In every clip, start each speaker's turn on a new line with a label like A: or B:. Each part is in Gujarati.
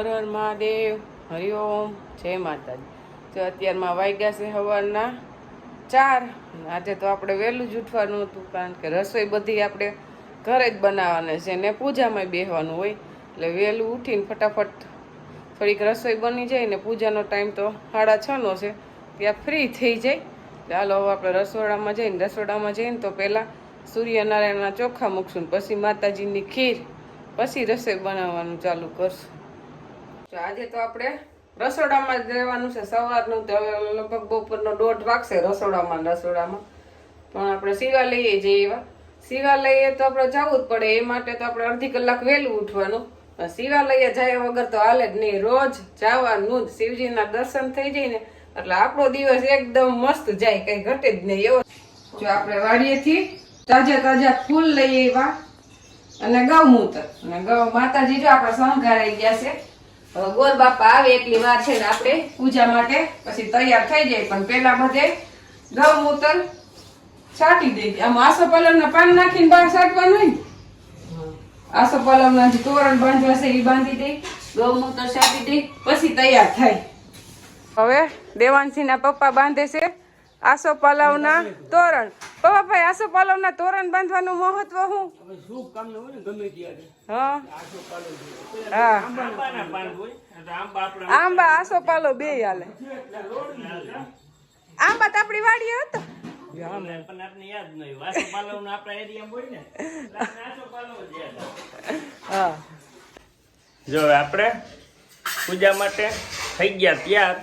A: હર મહાદેવ, હરિઓમ, જય માતાજી. તો અત્યારમાં વાગ્યા છે સવારના ચાર. આજે તો આપણે વહેલું જ ઉઠવાનું હતું, કારણ કે રસોઈ બધી આપણે ઘરે જ બનાવવાની છે ને પૂજામાં બેસવાનું હોય. એટલે વહેલું ઉઠીને ફટાફટ થોડીક રસોઈ બની જાય ને પૂજાનો ટાઈમ તો સાડા છનો છે. ત્યાં ફ્રી થઈ જાય. ચાલો હવે આપણે રસોડામાં જઈને રસોડામાં જઈને તો પહેલાં સૂર્યનારાયણના ચોખા મૂકશું પછી માતાજીની ખીર, પછી રસોઈ બનાવવાનું ચાલુ કરશું. આજે તો આપણે રસોડામાં જ રહેવાનું છે. સવારનું તો હવે લગભગ બપોરનો દોઢ વાગશે રસોડામાં રસોડામાં. પણ આપણે સીવા લઈએ જઈએ એવા. લઈએ તો આપણે જવું જ પડે. એ માટે તો આપણે અડધી કલાક વહેલું ઉઠવાનું. લઈએ જાય વગર તો હાલે જ નહીં. રોજ જવાનું જ. શિવજીના દર્શન થઈ જાય ને, એટલે આપણો દિવસ એકદમ મસ્ત જાય. કઈ ઘટે જ નહીં એવો. જો આપણે વાડીએથી તાજા તાજા ફૂલ લઈએ એવા અને ગૌમૂત્ર અને ગૌ માતાજી જો આપણા શણગારાઈ ગયા છે. ગોર બાપા આવે એટલી વાર છે ને આપણે પૂજા માટે પછી તૈયાર થઈ જાય. પણ પેલા બધે ગૌમૂત્ર છાંટી દઈ આમ ના પાન નાખીને બહાર છાંટવાનું હોય ને? આસો પાલવના જે તોરણ બાંધવા છે એ બાંધી દઈ ગૌમૂત્ર છાંટી દઈ પછી તૈયાર થાય. હવે દેવાંશીના પપ્પા બાંધે છે. આસો પાલવના તોરણ. પપ્પા ભાઈ આસો પાલવના તોરણ બાંધવાનું મહત્વ શું?
B: હોય ને ગમે ત્યારે
A: હા.
B: જોઈએ.
A: હા.
B: આંબાના પાન હોય એટલે આંબા
A: આસો પાલો બે હાલે. આંબા તો આપણી વાડીએ હતો.
B: ને જો આપણે પૂજા માટે થઈ ગયા ત્યાર.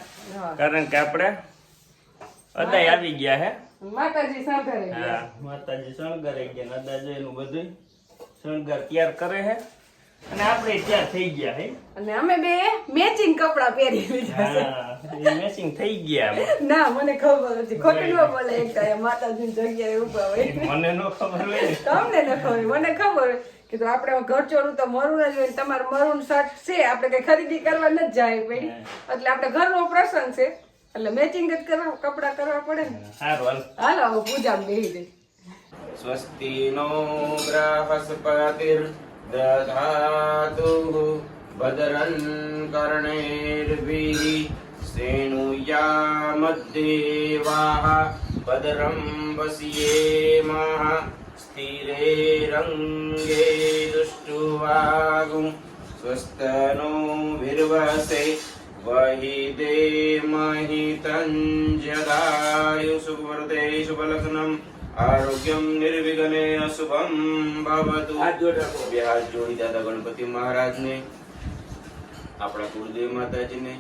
B: કારણ કે આપણે અદાય આવી ગયા હે?
A: માતાજી સાંભળે.
B: હા માતાજી શણગારે ગયા અદા જો એનું બધું શણગાર તૈયાર કરે હે. અને આપણે તૈયાર થઈ ગયા હે.
A: અને અમે બે મેચિંગ કપડા પહેરી લીધા છે.
B: હા મેચિંગ થઈ ગયા
A: ના મને ખબર હતી. ખોટું ન બોલે એક તો માતાજી જગ્યાએ ઊભા હોય.
B: મને નો ખબર હોય
A: તમને ન ખબર મને ખબર હોય કે તો આપણે ઘરચોળું તો મરું જ હોય તમારું તમારે મરૂન શર્ટ છે. આપણે કઈ ખરીદી કરવા ન જાય પડી એટલે આપણે ઘરનો પ્રસંગ છે. એટલે મેચિંગ જ કરવા કપડા કરવા પડે ને
B: સારું હાલ
A: હાલો હવે પૂજા બેહી દઈ
C: स्वस्ति नो बृहस्पतिर्दधातु भद्रं कर्णैर्भिः श्रेणुयामद्देवाः भद्रं पश्येमः स्थिरेरङ्गे दुष्टुवागुं स्वस्तनो विर्वसे वहिदे महितञ्जदायु सुवर्ते शुभलग्नम् આરોગ્યમ નિર્વિઘ્ને શુભમ ભવતુ
B: હાથ જોડે રાખો.
C: બે હાથ જોડી દાદા ગણપતિ મહારાજને આપણા કુળદેવ માતાજીને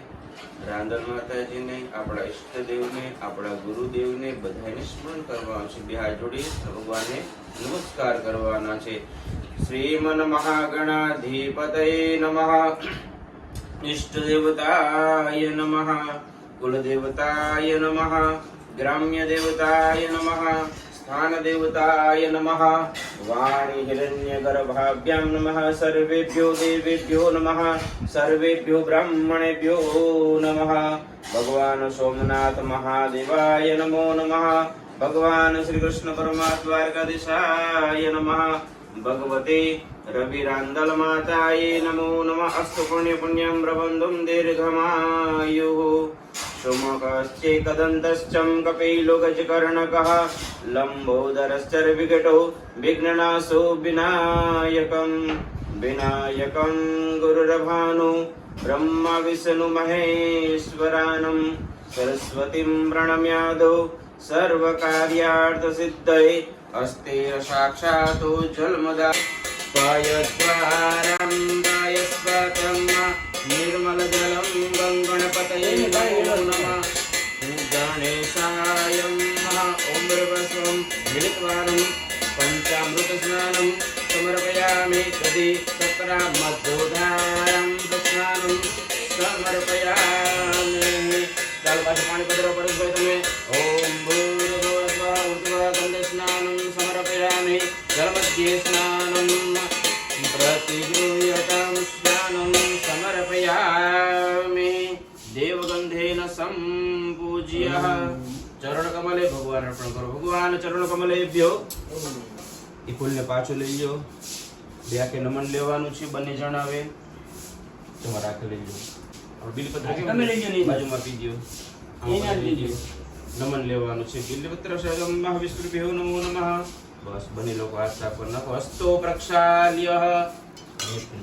C: રાંદલ માતાજીને આપણા ઈષ્ટદેવને આપણા ગુરુદેવને બધાને સ્મરણ કરવાનું છે બે હાથ જોડી ભગવાનને નમસ્કાર કરવાના છે શ્રીમન મહાગણાધિપતયે નમઃ ઇષ્ટદેવતાય નમઃ કુલદેવતાય નમઃ ગ્રામ્ય દેવતાય નમઃ સ્થાન દેવતાય નમઃ વાણી હિરણ્ય ગર્ભાભ્યામ નમઃ સર્વેભ્યો દેવેભ્યો નમઃ સર્વેભ્યો બ્રાહ્મણેભ્યો નમઃ ભગવાન સોમનાથ મહાદેવાય નમો નમઃ भगवान श्री कृष्ण परमात्मार्कादिशाय नमः भगवते रविरान्दल मातायै नमो नमः अस्तु पुण्यपुण्यं प्रबन्धुं दीर्घमायुः सुमुखश्चैकदन्तश्चं कपिलोगजकर्णकः लम्बोदरश्चर्विघटो विघ्ननाशो विनायकं विनायकं गुरुरभानु ब्रह्मविष्णुमहेश्वरानं सरस्वतीं प्रणम्यादौ सर्वकार्यार्थसिद्धे अस्ति साक्षात् निर्मलजलं गणपतयेम्रं मिलित्वारं पञ्चामृतस्नानं समर्पयामि। तदि तत्र चक्राम પાછું પાણી પધરો પડે ભાઈ તમે. ઓમ ભૂર્ગંધે સ્નાન સમર્પયામિ જલમધ્યે સ્નાનમ પ્રતિગૃહ્યતામ સ્નાનમ સમર્પયામિ દેવગંધેન સંપૂજ્ય. ચરણ કમલે ભગવાન અર્પણ કરો. ભગવાન ચરણ કમલે ભ્યો એ ફૂલને પાછું લઈ લો બે કે નમન લેવાનું છે બંને જણાવે. તમારા લઈ લેજો બિલ પત્ર
B: તમે લઈ જાઓ
C: બાજુમાં
B: પી દો
C: નમન લેવાનું છે. બિલપત્ર શરમ વિષ્ણુ નમો નમઃ. બસ, બંને લોકો હાથ સાફ કરી નાખો. હસ્તો પ્રક્ષાલ્ય.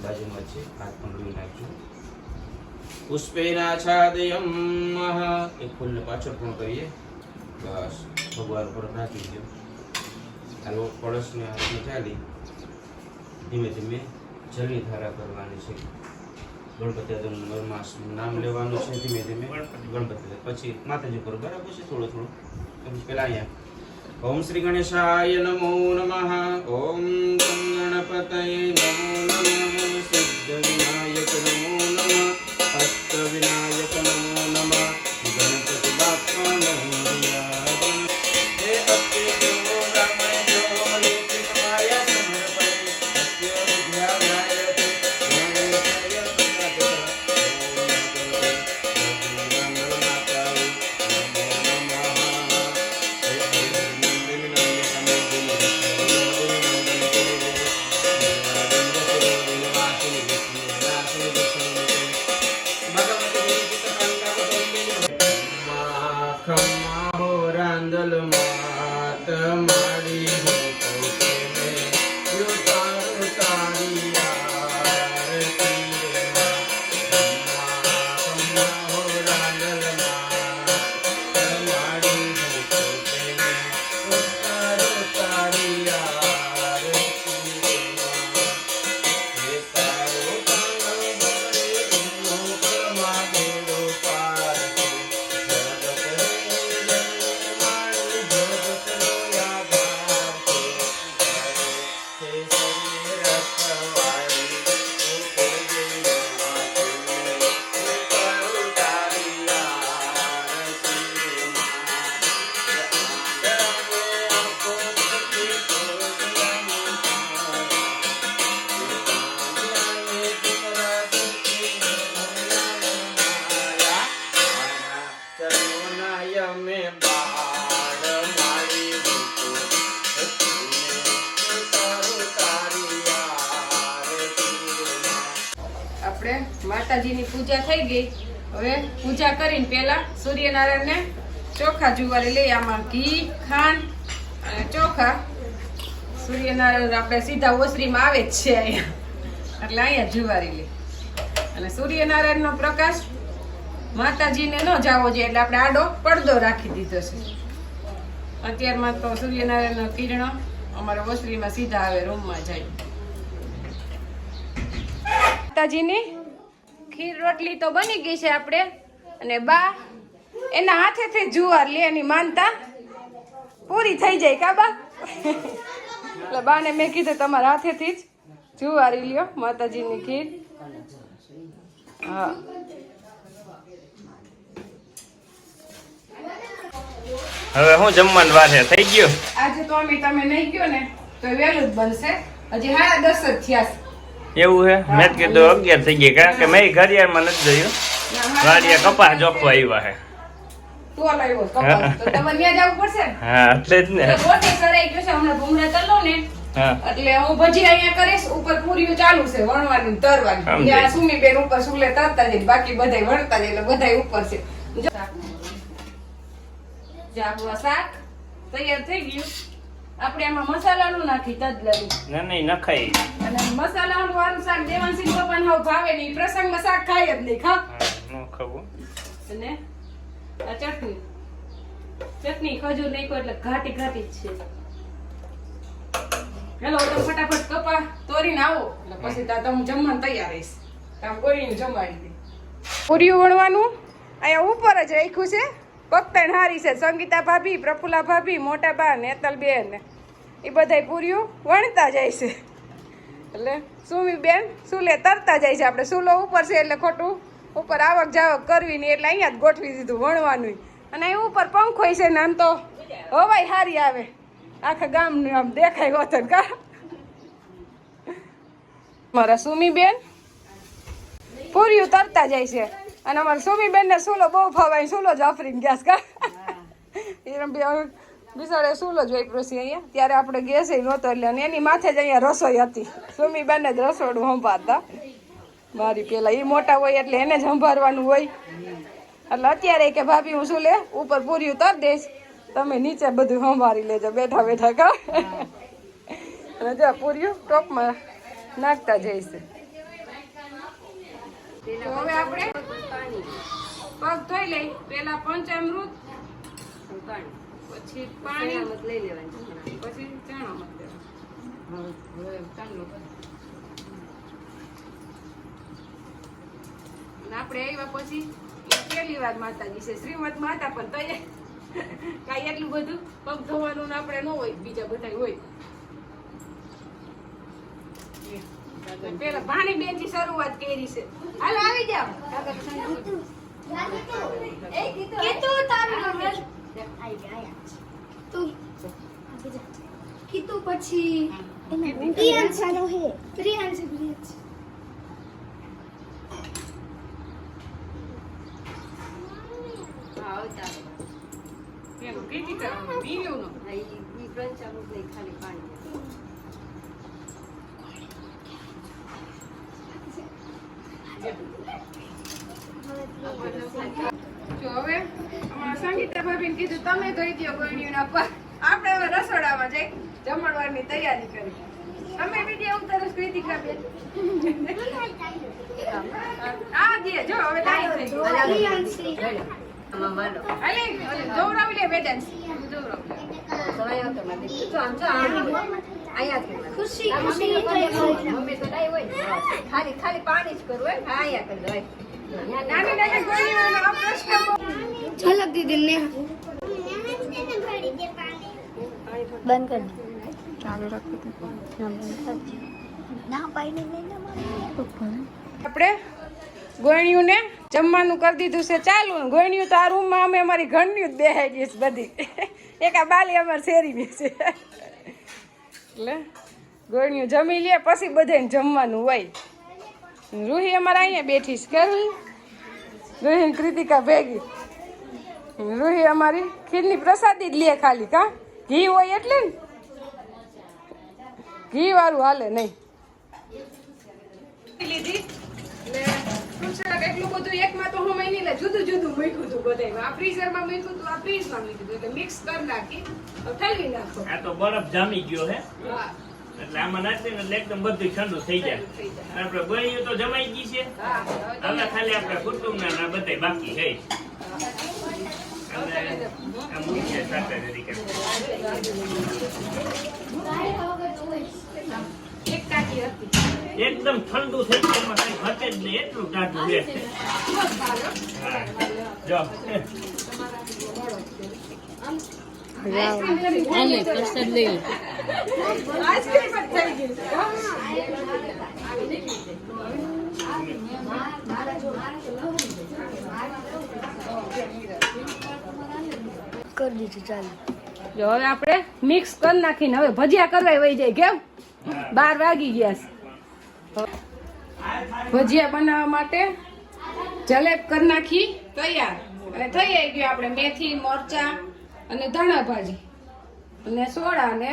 C: બાજુમાં છે હાથ પણ ધોઈ નાખજો. પુષ્પેનાછાદયમ એક ફૂલને પાછળ પણ કરીએ. બસ, ભગવાન પર નાખી દો. હાલો પડોશને હાથમાં ચાલી. ધીમે ધીમે જલની ધારા કરવાની છે. ગણપતિ દાદાનું નામ લેવાનું છે ધીમે ધીમે. ગણપતિ. પછી માતાજી પર બરાબર છે થોડું થોડું. પેલા અહીંયા. ઓમ શ્રી ગણેશાય નમો નમઃ. ઓમ ગણપતયે નમો નમઃ. સિદ્ધ વિનાયક નમો નમઃ. અષ્ટ વિનાયક
A: આપણે માતાજીની પૂજા થઈ ગઈ. હવે પૂજા કરીને પેલા સૂર્યનારાયણને ચોખા જુવારી લઈ આમાં ઘી, ખાંડ અને ચોખા. સૂર્યનારાયણ આપણે સીધા ઓસરીમાં આવે જ છે અહીંયા. એટલે અહીંયા જુવારી લઈ. અને સૂર્યનારાયણનો પ્રકાશ માતાજીને ન જાવો જોઈએ, એટલે આપણે આડો પડદો રાખી દીધો છે. અત્યારમાં તો સૂર્યનારાયણનો કિરણો અમારા ઓસરીમાં સીધા આવે, રૂમમાં જાય. માતાજીની ખીર રોટલી તો બની ગઈ છે આપણે, અને બા એના હાથેથી જુવાર લે, એની માનતા પૂરી થઈ જાય, કા બા? એટલે બાને મેં કીધું તમારા હાથેથી જ જુવારી લ્યો, માતાજીની ખીર. હા.
B: હવે હું જમવાનું વાર છે થઈ ગયું?
A: આજે તો અમે તમે નહીં ગયો ને તો વહેલું જ બનશે. હજી સાડા દસ જ થયા
B: એવું છે મેં કીધું અગિયાર થઈ ગયા કારણ કે મેં ઘડિયાળમાં નથી જોયું.
A: વાડિયા
B: કપાસ જોખવા આવ્યા છે હા. એટલે જ ને.
A: ને
B: હું.
A: ભજી અહીંયા કરીશ ઉપર પૂરીઓ ચાલુ છે વણવાની તરવાની. સુમી બેન ઉપર સુલે તરતા જાય બાકી બધા વણતા જાય એટલે બધા ઉપર છે. જાગવા શાક. તૈયાર થઈ ગયું. આપણે એમાં મસાલાનું નાખી તજલાનું
B: ના નહીં નખાય.
A: અને મસાલાનું વાળું શાક દેવાંશી પપ્પાને હાવ ભાવે નહીં. પ્રસંગમાં શાક ખાય જ નહીં ખા.
B: ન ખાવું.
A: અને આ ચટણી. ચટણી ખજૂર નાખ્યો એટલે ઘાટી ઘાટી જ છે. હેલો તો ફટાફટ કપા તોરીને આવો. એટલે પછી તા તમે જમવાનું તૈયાર રહીશ. આમ કોઈને જમાડી દે. પૂરી વણવાનું? અહીંયા ઉપર જ રાખ્યું છે. પકતાણ હારી છે, સંગીતા ભાભી પ્રફુલા ભાભી, મોટા બા, નેતલ બેન. એ બધાય પૂર્યું, વણતા જાય છે. એટલે સુમી બેન, સુલે તરતા જાય છે આપણે. સુલો ઉપર છે એટલે ખોટું. ઉપર આવક જાવક કરવી ને એટલે અહીંયા જ ગોઠવી દીધું વણવાનું. અને અહીં ઉપર પંખો છે ને આમ તો હવાય હારી આવે. આખા ગામનું આમ દેખાય હોતન કા? મારા સુમી બેન, પૂર્યું તરતા જાય છે. અને અમારે સુમી બેન ને સુલો બહુ ફાવાય સુલો જ વાપરીને ગેસ કા બે બિસાડે સુલો જ વાપર્યો છે અહીંયા. ત્યારે આપણે ગેસ નહોતો એટલે અને એની માથે જ અહીંયા રસોઈ હતી. સુમી બેન જ રસોડું સંભાળતા. મારી પેલા એ મોટા હોય એટલે એને જ સંભાળવાનું હોય. એટલે અત્યારે કે ભાભી હું શું લે? ઉપર પૂર્યું તર દઈશ. તમે નીચે બધું સંભાળી લેજો. બેઠા બેઠા કા? અને જો પૂર્યું ટોપમાં નાખતા જઈશે. તો હવે આપણે પગ ધોઈ લઈ. પેલા પંચામૃત પછી પાણી. લઈ લેવાનું પછી ચણા મત આપણે આવ્યા પછી એ પહેલી વાર માતાજી છે. શ્રીમદ માતા પણ તૈયાર. કાંઈ એટલું બધું પગ ધોવાનું આપણે ન હોય બીજા બધા હોય. પેલા ભાણી બેનથી શરૂઆત કરી છે. હાલ આવી જાવ
D: કીધું તારું નંબર તું. કીધું પછી પ્રિયાંશ પ્રિયાંશ પ્રિયાંશ
A: એમ કીધી કરવાનું બીવ્યું નો. જો હવે અમારા સંગીતા ભાભીને કીધું તમે ધોઈ દો ગોળીઓના પર આપણે હવે રસોડામાં જઈ જમણવારની તૈયારી કરી. તમે વીડિયો ઉતારો કૃતિકા બેન. આ દે જો હવે લાઈ થઈ
D: ખુશી
A: ખુશી જોવરાવી હોય. ખાલી
D: ખુશી પાણી જ
A: કરવું હોય ગોળીઓનો અહીંયા બહુ
D: ઝલક દીદી ને બંધ કર. ચાલુ
A: આપણે ગોળીઓને જમવાનું કરી દીધું છે ચાલુ. ગોળીઓ તો આ રૂમમાં અમે અમારી ઘરની જ બેહાઈ ગઈ છે બધી. એક આ બાલી અમારી શેરીની છે. એટલે ગોળીઓ જમી લે પછી બધાને જમવાનું હોય. રૂહી અમારે અહીંયા બેઠી છે કેવી રૂહી ને કૃતિકા ભેગી રૂહી અમારી ખીરની પ્રસાદી જ લે ખાલી કા ઘી હોય એટલે ને ઘી વાળું હાલે નહીં લીધી એટલે ફ્રૂટ સલાડ એટલું બધું એકમાં તો હું મહિને એટલે જુદું જુદું મૂક્યું હતું બધાયમાં. આ ફ્રીઝરમાં મૂક્યું હતું આ ફ્રીઝમાં મૂક્યું હતું એટલે મિક્સ કરી નાખી. હવે ઠલવી નાખો.
B: આ તો બરફ જામી ગયો હે.
A: હા.
B: એટલે આમાં એટલે એકદમ બધું ઠંડુ થઈ જાય. આપણે ગોળીઓ તો જમાઈ ગઈ છે.
A: હવે
B: ખાલી આપણે કુટુંબ ના બધાય બાકી છે. એકદમ ઠંડુ થઈ ગયું એમાં કઈ ઘટે જ નહીં એટલું ટાઢું
A: બહુ જ સારો.
B: હા જો
A: આઈસ્ક્રીમ કરી. જ થઈ ગઈ છે.
D: કરી દીધું ચાલુ
A: જો હવે આપણે મિક્સ કરી નાખીને હવે ભજીયા કરવા વહી જાય કેમ બાર વાગી ગયા છે ભજીયા બનાવવા માટે જલેબ કરી નાખી તૈયાર અને થઈ આવી ગયું આપણે મેથી મરચા અને ધાણા ભાજી. અને સોડા અને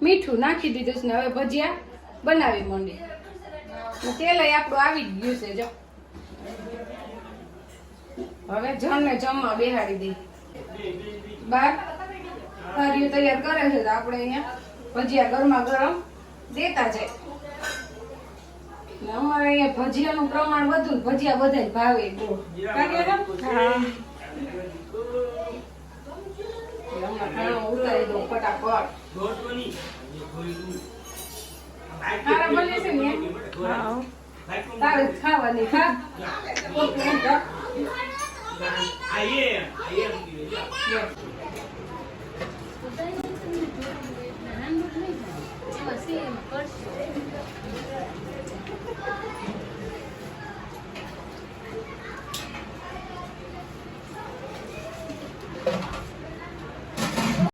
A: મીઠું નાખી દીધું છે ને હવે ભજીયા બનાવી માંડી તેલ આપણું આવી જ ગયું છે, જો. હવે જણને જમવા બેહાડી દઈ બાર થાળીઓ તૈયાર કરે છે તો આપણે અહીંયા ભજીયા ગરમા ગરમ દેતા જાય. અમારે અહીંયા ભજીયાનું પ્રમાણ વધુ ભજીયા બધા ભાવે બહુ. ખાણું ઉતારી દઉં ફટાફટ તારે બને છે ને તારે ખાવાની ખા